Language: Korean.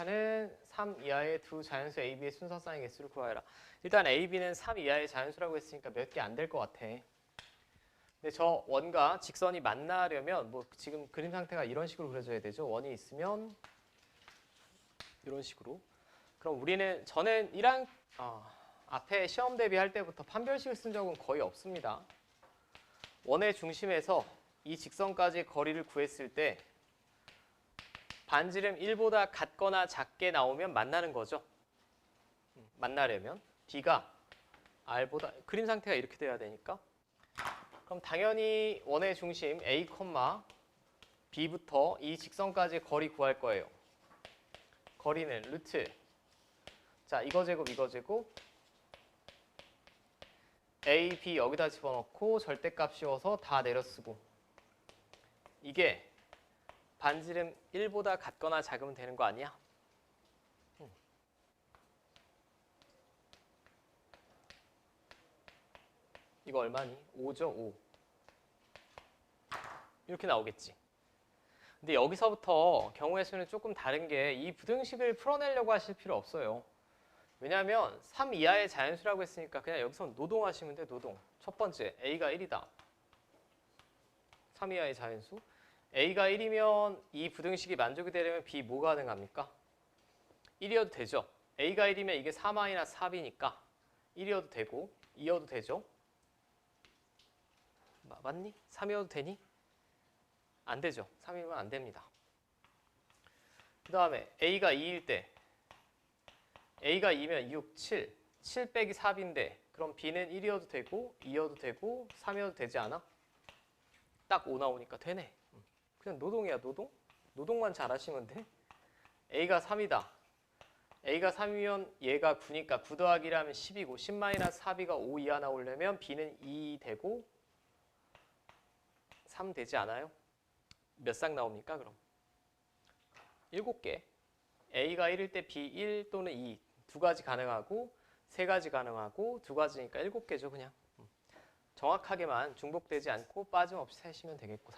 생각하는 3 이하의 두 자연수 A, B의 순서 쌍의 개수를 구하여라. 일단 A, B는 3 이하의 자연수라고 했으니까 몇 개 안 될 것 같아. 근데 저 원과 직선이 만나려면 뭐 지금 그림 상태가 이런 식으로 그려져야 되죠. 원이 있으면 이런 식으로. 그럼 우리는 저는 1학 어, 앞에 시험 대비할 때부터 판별식을 쓴 적은 거의 없습니다. 원의 중심에서 이 직선까지 거리를 구했을 때 반지름 1보다 같거나 작게 나오면 만나는 거죠. 음, 만나려면 B가 R보다 그림 상태가 이렇게 돼야 되니까 그럼 당연히 원의 중심 A, B부터 이 직선까지 거리 구할 거예요. 거리는 루트 자 이거 제곱 이거 제곱 A, B 여기다 집어넣고 절대값 씌워서 다 내려쓰고 이게 반지름 1보다 같거나 작으면 되는 거 아니야? 음. 이거 얼마니? 5죠, 5. 이렇게 나오겠지. 근데 여기서부터 경우의 수는 조금 다른 게 이 부등식을 풀어내려고 하실 필요 없어요. 왜냐하면 3 이하의 자연수라고 했으니까 그냥 여기서 노동 하시면 돼, 노동. 첫 번째, A가 1이다. 3 이하의 자연수. A가 1이면 이 부등식이 만족이 되려면 B 뭐 가능합니까? 1이어도 되죠. A가 1이면 이게 4-4B니까 1이어도 되고 2여도 되죠. 마- 맞니? 3이어도 되니? 안 되죠. 3이면 안 됩니다. 그 다음에 A가 2일 때 A가 2면 6, 7, 7 빼기 4B인데 그럼 B는 1이어도 되고 2여도 되고 3이어도 되지 않아? 딱 5 나오니까 되네. 음. 그냥 노동이야 노동? 노동만 잘하시면 돼. A가 3이다. A가 3이면 얘가 9니까 9 더하기라면 10이고 10 마이너스 4B가 5 이하 나오려면 B는 2 되고 3 되지 않아요? 몇 쌍 나옵니까 그럼? 7개. A가 1일 때 B 1 또는 2 두 가지 가능하고 세 가지 가능하고 두 가지니까 7개죠 그냥. 음. 정확하게만 중복되지 않고 빠짐없이 세시면 되겠고